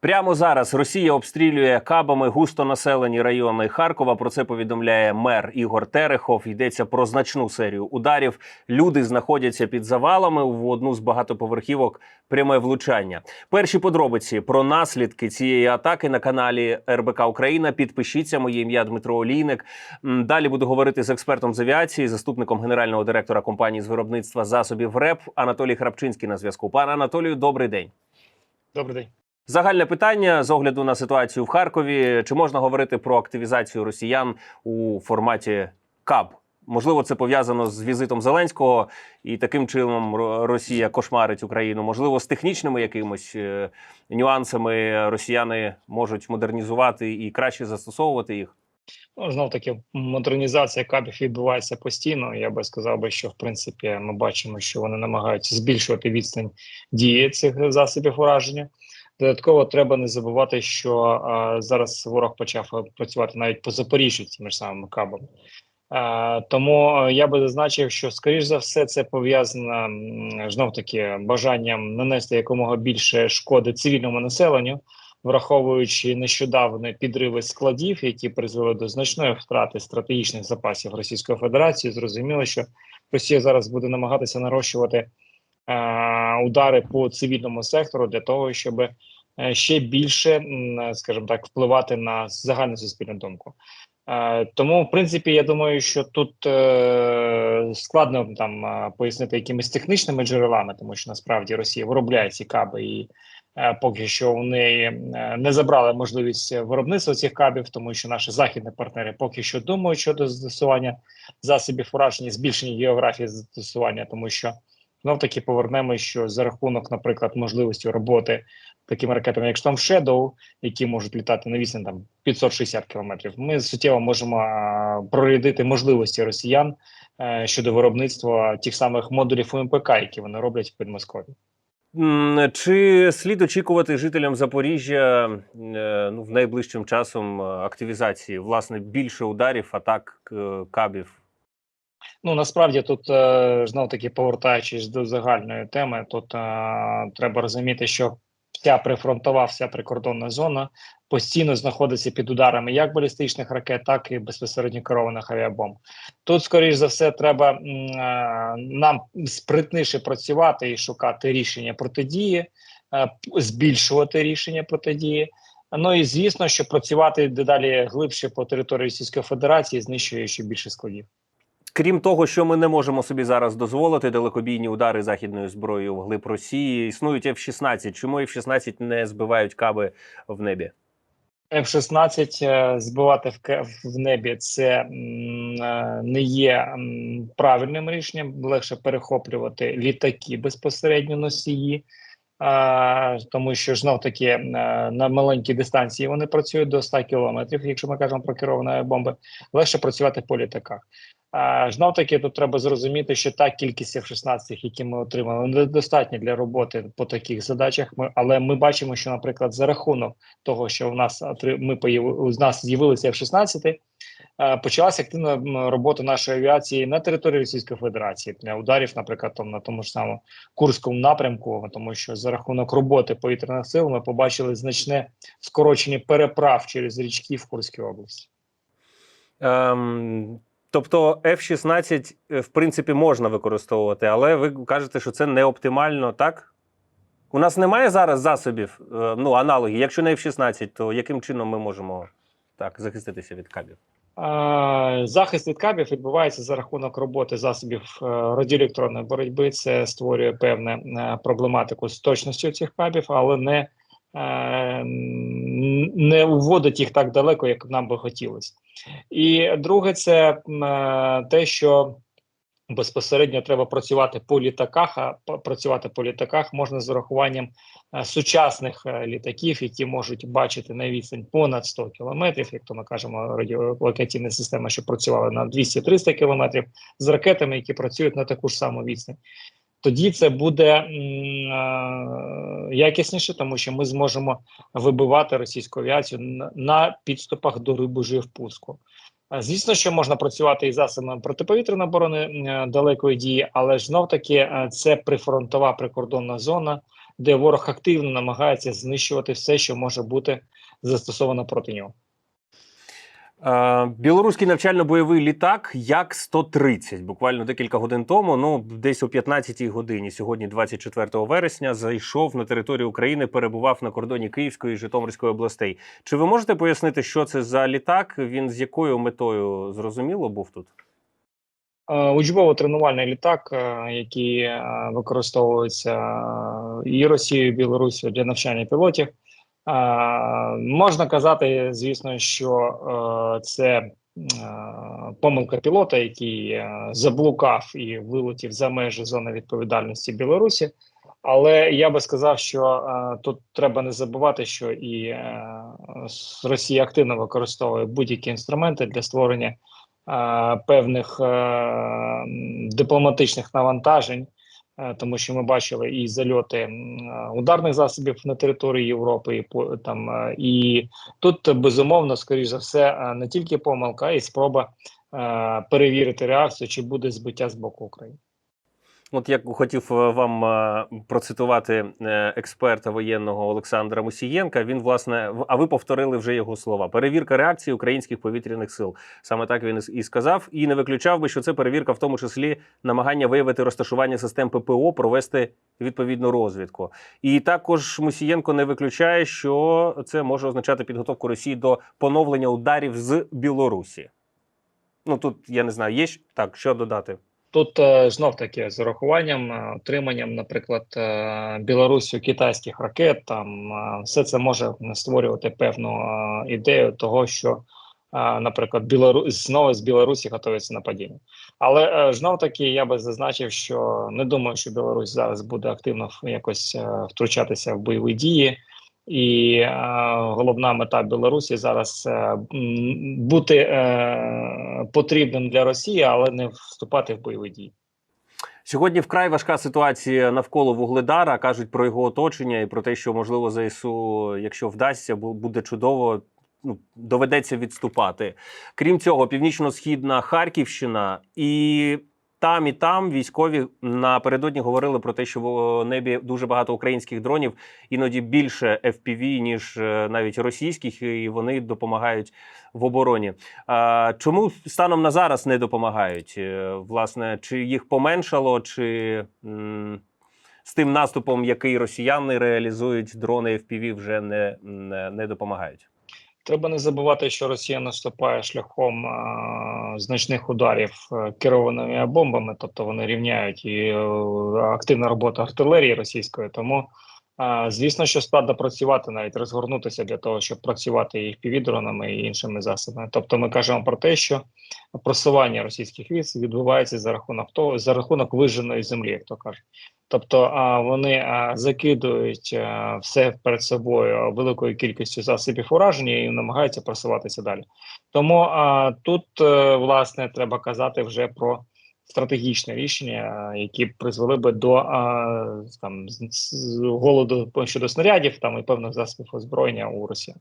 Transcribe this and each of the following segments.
Прямо зараз Росія обстрілює кабами густонаселені райони Харкова. Про це повідомляє мер Ігор Терехов. Йдеться про значну серію ударів. Люди знаходяться під завалами в одну з багатоповерхівок. Пряме влучання. Перші подробиці про наслідки цієї атаки на каналі РБК Україна. Підпишіться. Моє ім'я Дмитро Олійник. Далі буду говорити з експертом з авіації, заступником генерального директора компанії з виробництва засобів РЕП Анатолій Храпчинський на зв'язку. Пане Анатолію, добрий день. Добрий день. Загальне питання з огляду на ситуацію в Харкові: чи можна говорити про активізацію росіян у форматі КАБ? Можливо, це пов'язано з візитом Зеленського, і таким чином Росія кошмарить Україну. Можливо, з технічними якимось е, нюансами росіяни можуть модернізувати і краще застосовувати їх. Ну, знов таки, модернізація кабів відбувається постійно. Я би сказав би, що в принципі ми бачимо, що вони намагаються збільшувати відстань дії цих засобів ураження. Додатково треба не забувати, що а, зараз ворог почав працювати навіть по Запоріжжю цими ж самими кабами. А, тому я би зазначив, що скоріш за все це пов'язано знов таки бажанням нанести якомога більше шкоди цивільному населенню, враховуючи нещодавні підриви складів, які призвели до значної втрати стратегічних запасів Російської Федерації, зрозуміло, що Росія зараз буде намагатися нарощувати удари по цивільному сектору для того, щоб е, ще більше, скажімо так, впливати на загальну суспільну думку. Е, тому, в принципі, я думаю, що тут е, складно там е, пояснити якимись технічними джерелами, тому що насправді Росія виробляє ці каби і е, поки що е, не забрали можливість виробництва цих кабів, тому що наші західні партнери поки що думають щодо застосування засобів ураження, збільшення географії застосування, тому що знов таки повернемо, що за рахунок, наприклад, можливості роботи такими ракетами, як Storm Shadow, які можуть літати на відстань там 560 кілометрів, ми суттєво можемо прорядити можливості росіян е, щодо виробництва тих самих модулів УМПК, які вони роблять в Підмосков'ї. Чи слід очікувати жителям Запоріжжя е, ну, в найближчим часом е, активізації власне більше ударів, атак кабів? Ну насправді тут е, знов таки повертаючись до загальної теми, тут е, треба розуміти, що вся прифронтова, вся прикордонна зона постійно знаходиться під ударами як балістичних ракет, так і безпосередньо керованих авіабомб. Тут, скоріш за все, треба м, е, нам спритніше працювати і шукати рішення протидії, п- збільшувати рішення протидії. Ну і звісно, що працювати дедалі глибше по території Російської Федерації, знищуючи більше складів. Крім того, що ми не можемо собі зараз дозволити далекобійні удари західною зброєю в глиб Росії, існують F-16. Чому F-16 не збивають каби в небі? F-16 е, збивати в, небі це е, не є правильним рішенням. Легше перехоплювати літаки безпосередньо носії, е, тому що знов таки на маленькій дистанції вони працюють до 100 кілометрів. Якщо ми кажемо про керовані бомби, легше працювати по літаках. Знов таки тут треба зрозуміти, що та кількість F-16, які ми отримали, недостатня для роботи по таких задачах. Ми, але ми бачимо, що, наприклад, за рахунок того, що в нас ми у нас з'явилися F-16, е, почалася активна робота нашої авіації на території Російської Федерації для ударів, наприклад, там на тому ж самому Курському напрямку, тому що за рахунок роботи повітряних сил ми побачили значне скорочення переправ через річки в Курській області. Ем, тобто F-16, е, в принципі, можна використовувати, але ви кажете, що це не оптимально, так? У нас немає зараз засобів, е, ну, аналогів. Якщо не F-16, то яким чином ми можемо так захиститися від кабів? Захист від кабів відбувається за рахунок роботи засобів е, радіоелектронної боротьби. Це створює певну проблематику з точністю цих кабів, але не, не уводить їх так далеко, як нам би хотілося. І друге, це е, те, що безпосередньо треба працювати по літаках. А працювати по літаках можна з урахуванням е, сучасних е, літаків, які можуть бачити на відстань понад 100 кілометрів, як то ми кажемо, радіолокаційна система, що працювала на 200-300 кілометрів, з ракетами, які працюють на таку ж саму відстань. Тоді це буде е, якісніше, тому що ми зможемо вибивати російську авіацію на, підступах до Рибужі в пуску. Е, Звісно, що можна працювати і засобами протиповітряної оборони е, далекої дії, але ж знов таки це прифронтова прикордонна зона, де ворог активно намагається знищувати все, що може бути застосовано проти нього. Е, Білоруський навчально-бойовий літак як 130 буквально декілька годин тому. Ну десь о 15-й годині, сьогодні, 24 вересня, зайшов на територію України, перебував на кордоні Київської і Житомирської областей. Чи ви можете пояснити, що це за літак? Він з якою метою зрозуміло був тут? Е, Учбово-тренувальний літак, е, який використовується і Росією, і Білорусією для навчання пілотів. Е, Можна казати, звісно, що е, це е, помилка пілота, який заблукав і вилетів за межі зони відповідальності Білорусі. Але я би сказав, що е, тут треба не забувати, що і е, Росія активно використовує будь-які інструменти для створення е, певних е, дипломатичних навантажень, тому що ми бачили і зальоти е, ударних засобів на території Європи, і там е, і тут безумовно, скоріш за все, е, не тільки помилка, й спроба е, перевірити реакцію, чи буде збиття з боку України. От я хотів е, вам е, процитувати е, експерта воєнного Олександра Мусієнка. Він власне а ви повторили вже його слова. Перевірка реакції українських повітряних сил. Саме так він і сказав. І не виключав би, що це перевірка, в тому числі намагання виявити розташування систем ППО, провести відповідну розвідку. І також Мусієнко не виключає, що це може означати підготовку Росії до поновлення ударів з Білорусі. Ну тут я не знаю, є так, що додати. Тут е, знов таки з урахуванням е, отриманням, наприклад, е, Білорусію китайських ракет, там все це може створювати певну ідею того, що, наприклад, Білору... знову з Білорусі готується нападіння. Але знов таки я би зазначив, що не думаю, що Білорусь зараз буде активно якось втручатися в бойові дії. І е, головна мета Білорусі зараз е, бути е, потрібним для Росії, але не вступати в бойові дії. Сьогодні вкрай важка ситуація навколо Вугледара. кажуть про його оточення і про те, що можливо ЗСУ, якщо вдасться, бу- буде чудово. Ну, доведеться відступати. Крім цього, північно-східна Харківщина і там, і там військові напередодні говорили про те, що в небі дуже багато українських дронів, іноді більше FPV, ніж е, навіть російських, і вони допомагають в обороні. Чому станом на зараз не допомагають? Е, Власне, чи їх поменшало, чи з тим наступом, який росіяни реалізують, дрони FPV вже не, не допомагають? Треба не забувати, що Росія наступає шляхом а, значних ударів е, керованими бомбами, тобто вони рівняють і е, активна робота артилерії російської. Тому, а, звісно, що складно працювати, навіть розгорнутися для того, щоб працювати і півдронами і іншими засобами. Тобто, ми кажемо про те, що просування російських військ відбувається за рахунок того, за рахунок виженої землі, як то кажуть. Тобто а, вони а, закидують а, все перед собою великою кількістю засобів ураження і намагаються просуватися далі. Тому а, тут е, власне треба казати вже про стратегічне рішення, які призвели би до а, там голоду щодо снарядів там і певних засобів озброєння у Росії.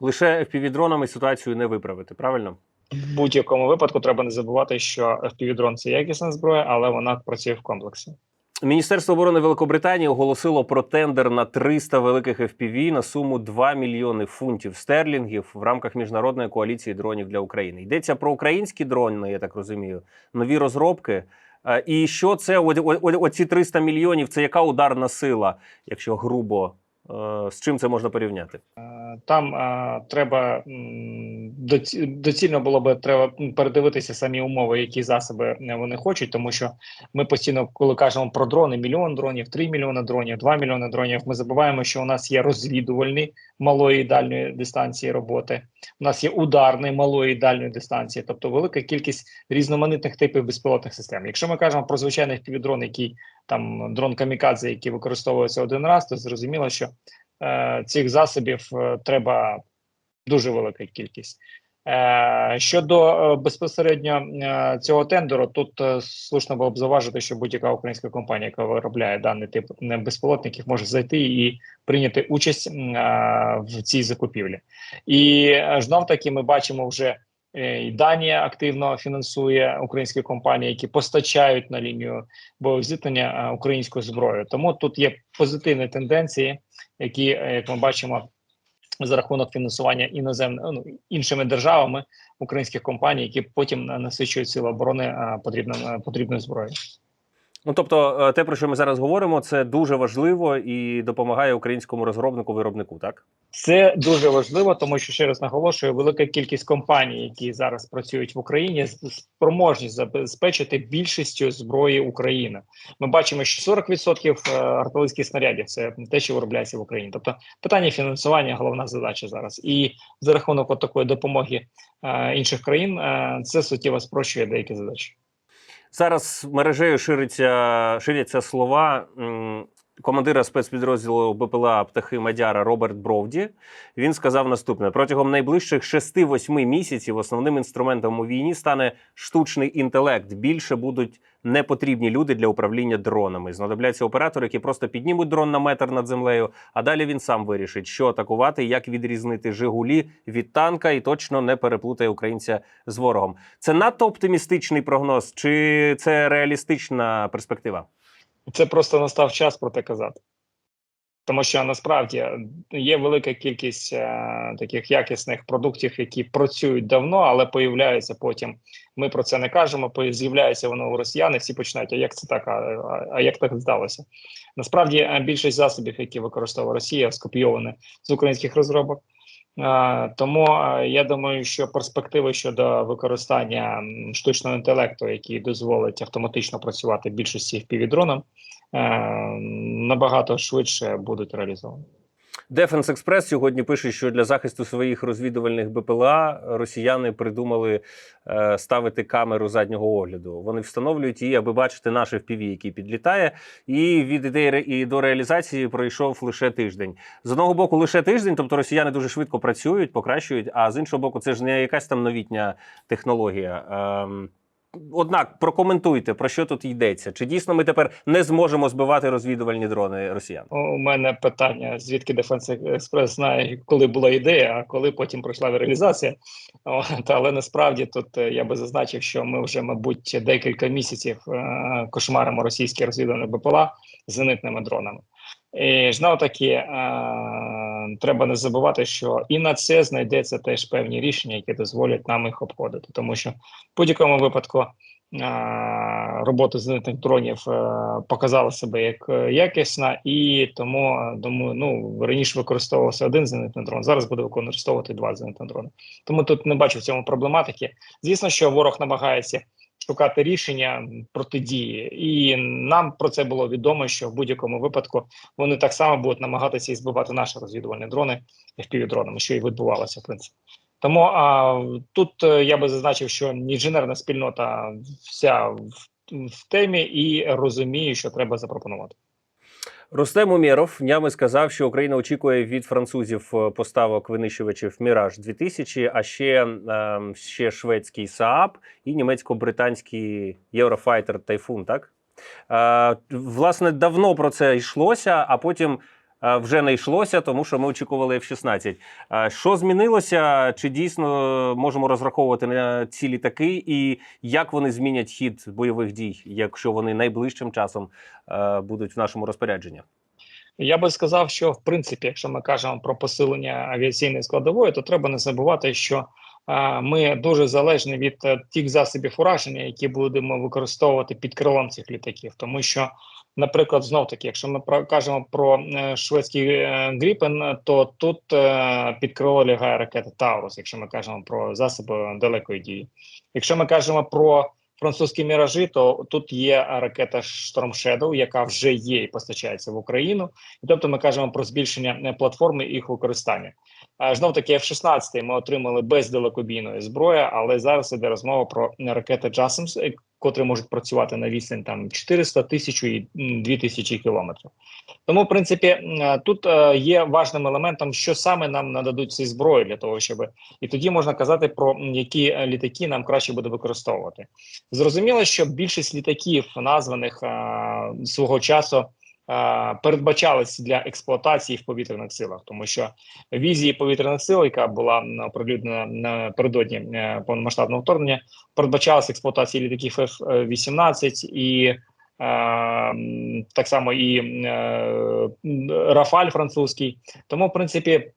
Лише FPV-дронами ситуацію не виправити, правильно? В будь-якому випадку треба не забувати, що FPV-дрон – це якісна зброя, але вона працює в комплексі. Міністерство оборони Великобританії оголосило про тендер на 300 великих FPV на суму 2 мільйони фунтів стерлінгів в рамках міжнародної коаліції дронів для України. Йдеться про українські дрони, я так розумію, нові розробки. Е, І що це? Оці 300 мільйонів це яка ударна сила, якщо грубо? Е, З чим це можна порівняти? Там е, треба м, доці- доцільно було би треба передивитися самі умови, які засоби е, вони хочуть, тому що ми постійно, коли кажемо про дрони, мільйон дронів, 3 мільйони дронів, 2 мільйони дронів. Ми забуваємо, що у нас є розвідувальні малої і дальньої дистанції роботи. У нас є ударний малої і дальньої дистанції, тобто велика кількість різноманітних типів безпілотних систем. Якщо ми кажемо про звичайний півдрон, який там дрон камікадзе, який використовується один раз, то зрозуміло, що е, цих засобів е, треба дуже велика кількість. Е, щодо е, безпосередньо е, цього тендеру, тут слушно було б зауважити, що будь-яка українська компанія, яка виробляє даний тип безпілотників, може зайти і прийняти участь в цій закупівлі. І знов таки ми бачимо вже і Данія активно фінансує українські компанії, які постачають на лінію бойового зіткнення е, українську зброю. Тому тут є позитивні тенденції, які, як ми бачимо, за рахунок фінансування іноземними ну, іншими державами українських компаній, які потім насичують сили оборони потрібно потрібною зброєю. Ну тобто, е, те, про що ми зараз говоримо, це дуже важливо і допомагає українському розробнику виробнику, так? Це дуже важливо, тому що ще раз наголошую, велика кількість компаній, які зараз працюють в Україні, спроможні забезпечити більшістю зброї України. Ми бачимо, що 40% артилерійських снарядів це те, що виробляється в Україні. Тобто питання фінансування головна задача зараз, і за рахунок такої допомоги е, інших країн е, це суттєво спрощує деякі задачі. Зараз мережею шириться ширяться слова командира спецпідрозділу БПЛА птахи Мадяра Роберт Бровді. Він сказав наступне: протягом найближчих 6-8 місяців основним інструментом у війні стане штучний інтелект. Більше будуть непотрібні люди для управління дронами. Знадобляться оператори, які просто піднімуть дрон на метр над землею, а далі він сам вирішить, що атакувати, як відрізнити Жигулі від танка, і точно не переплутає українця з ворогом. Це надто оптимістичний прогноз, чи це реалістична перспектива? Це просто настав час про те казати. Тому що насправді є велика кількість е, таких якісних продуктів, які працюють давно, але появляються потім. Ми про це не кажемо. з'являється воно у росіян, і всі починають. А як це так? А, а як так здалося? Насправді е, більшість засобів, які використовує Росія, скопійовані з українських розробок. Е, тому е, я думаю, що перспективи щодо використання штучного інтелекту, який дозволить автоматично працювати більшості впівдронам, е, набагато швидше будуть реалізовані. Дефенс Експрес сьогодні пише, що для захисту своїх розвідувальних БПЛА росіяни придумали е, ставити камеру заднього огляду. Вони встановлюють її, аби бачити наш FPV, який підлітає. І від ідеї і до реалізації пройшов лише тиждень. З одного боку, лише тиждень, тобто росіяни дуже швидко працюють, покращують. А з іншого боку, це ж не якась там новітня технологія. Однак прокоментуйте про що тут йдеться. Чи дійсно ми тепер не зможемо збивати розвідувальні дрони росіян? У мене питання: звідки Дефенс Експрес знає, коли була ідея, а коли потім пройшла реалізація. О, та, але насправді тут е, я би зазначив, що ми вже, мабуть, декілька місяців е кошмаримо російські розвідувальні БПЛА зенитними дронами. І знову таки е треба не забувати, що і на це знайдеться теж певні рішення, які дозволять нам їх обходити, тому що в будь-якому випадку. Робота зенитних дронів е, показала себе як е, якісна, і тому думаю, ну раніше використовувався один зенитний дрон. Зараз буде використовувати два зенитні дрони. Тому тут не бачу в цьому проблематики. Звісно, що ворог намагається шукати рішення протидії, і нам про це було відомо, що в будь-якому випадку вони так само будуть намагатися і збивати наші розвідувальні дрони FPV-дронами, що і відбувалося в принципі. Тому а, тут е, я би зазначив, що інженерна спільнота вся в, в темі і розуміє, що треба запропонувати. Рустем Умєров днями сказав, що Україна очікує від французів е, поставок винищувачів Міраж 2000 а ще е, ще шведський Saab і німецько-британський Єврофайтер Тайфун. Так е, власне давно про це йшлося, а потім. Вже не йшлося, тому що ми очікували F-16. Е, що змінилося? Чи дійсно можемо розраховувати на ці літаки, і як вони змінять хід бойових дій, якщо вони найближчим часом будуть в нашому розпорядженні? Я би сказав, що в принципі, якщо ми кажемо про посилення авіаційної складової, то треба не забувати, що ми дуже залежні від тих засобів ураження, які будемо використовувати під крилом цих літаків, тому що Наприклад, знов таки, якщо ми кажемо про е, шведський е, Гріпен, то тут е, під крило лягає ракета Таурус, якщо ми кажемо про засоби далекої дії. Якщо ми кажемо про французькі міражі, то тут є ракета Storm Shadow, яка вже є і постачається в Україну, і тобто ми кажемо про збільшення платформи і їх використання. Знов таки F-16 ми отримали без далекобійної зброї, але зараз іде розмова про ракети JASMS, котрі можуть працювати на відстань там 400, 1000 і 2000 кілометрів. Тому, в принципі, е, тут е, є важним елементом, що саме нам нададуть ці зброї для того, щоб і тоді можна казати про які літаки нам краще буде використовувати. Зрозуміло, що більшість літаків, названих е, свого часу е, передбачалися для експлуатації в повітряних силах, тому що візії повітряних сил, яка була оприлюднена напередодні е, повномасштабного вторгнення, передбачалася експлуатація літаків F-18 і е, так само і Рафаль французький. Тому, в принципі,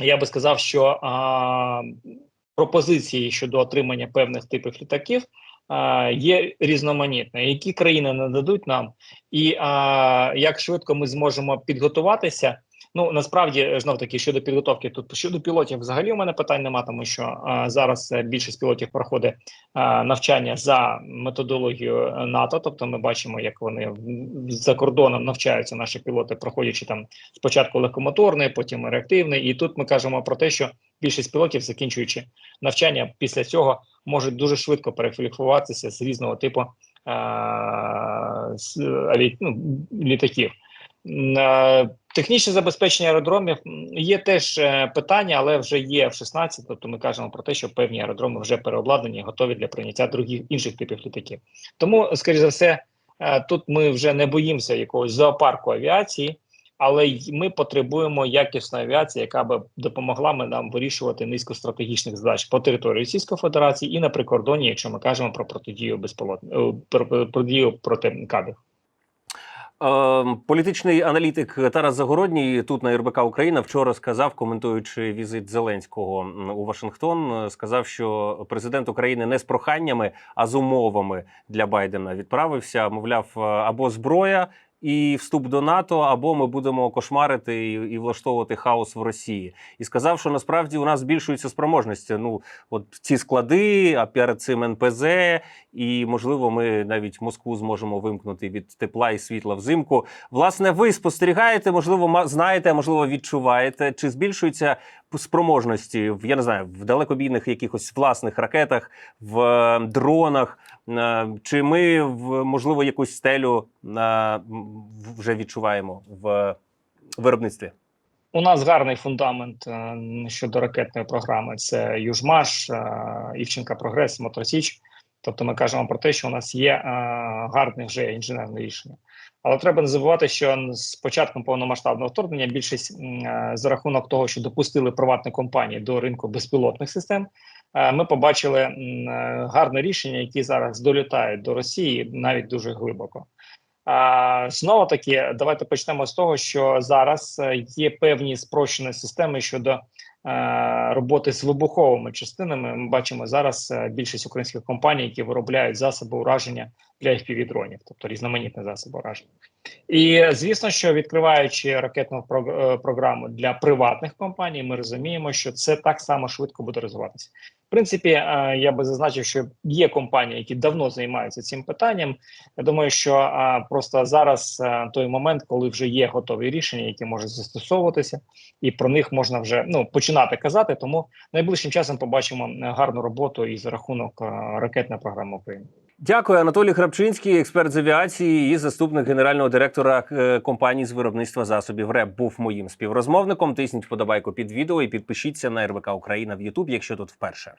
я би сказав, що пропозиції щодо отримання певних типів літаків є різноманітна, Які країни нададуть нам, і як швидко ми зможемо підготуватися. Ну насправді знов таки щодо підготовки, тут щодо пілотів, взагалі у мене питань нема, тому що а, зараз е, більшість пілотів проходить а, навчання за методологією е, НАТО. Тобто, ми бачимо, як вони за кордоном навчаються наші пілоти, проходячи там спочатку легкомоторний, потім реактивний. І тут ми кажемо про те, що більшість пілотів, закінчуючи навчання, після цього можуть дуже швидко перекваліфікуватися з різного типу а, з, аві- ну, літаків. Е, Технічне забезпечення аеродромів є теж е, питання, але вже є в 16, тобто ми кажемо про те, що певні аеродроми вже переобладнані, готові для прийняття других інших типів літаків. Тому, скоріш за все, е, тут ми вже не боїмося якогось зоопарку авіації, але ми потребуємо якісної авіації, яка би допомогла нам вирішувати низку стратегічних задач по території Російської Федерації і на прикордоні, якщо ми кажемо про протидію безпілотних про протидію проти кабів. Е, політичний аналітик Тарас Загородній тут на РБК Україна вчора сказав, коментуючи візит Зеленського у Вашингтон, е, сказав, що президент України не з проханнями, а з умовами для Байдена відправився. Мовляв, е, або зброя. І вступ до НАТО, або ми будемо кошмарити і, і влаштовувати хаос в Росії, і сказав, що насправді у нас збільшуються спроможності. Ну, от ці склади, а перед цим НПЗ, і можливо, ми навіть Москву зможемо вимкнути від тепла і світла взимку. Власне, ви спостерігаєте, можливо, знаєте, можливо, відчуваєте, чи збільшуються п- спроможності в я не знаю, в далекобійних якихось власних ракетах, в е, дронах. Е, Чи ми в можливо якусь стелю е, вже відчуваємо в виробництві? У нас гарний фундамент е, щодо ракетної програми. Це Южмаш, Івченка Прогрес, Моторсіч. Тобто ми кажемо про те, що у нас є гарне вже інженерне рішення. Але треба не забувати, що з початком повномасштабного вторгнення більшість е, за рахунок того, що допустили приватні компанії до ринку безпілотних систем, е, ми побачили е, гарне рішення, які зараз долітають до Росії навіть дуже глибоко. Знову таки, давайте почнемо з того, що зараз є певні спрощені системи щодо роботи з вибуховими частинами. Ми бачимо зараз е, більшість українських компаній, які виробляють засоби ураження для FPV-дронів, тобто різноманітні засоби ураження. І звісно, що відкриваючи ракетну е, програму для приватних компаній, ми розуміємо, що це так само швидко буде розвиватися. В принципі, е, я би зазначив, що є компанії, які давно займаються цим питанням. Я думаю, що просто зараз той момент, коли вже є готові рішення, які можуть застосовуватися, і про них можна вже ну починати казати. Тому найближчим часом побачимо е, гарну роботу і за рахунок ракетна програми України. Дякую, Анатолій Храпчинський, експерт з авіації і заступник генерального директора е, компанії з виробництва засобів РЕП, був моїм співрозмовником. Тисніть вподобайку під відео і підпишіться на РБК Україна в Ютуб, якщо тут вперше.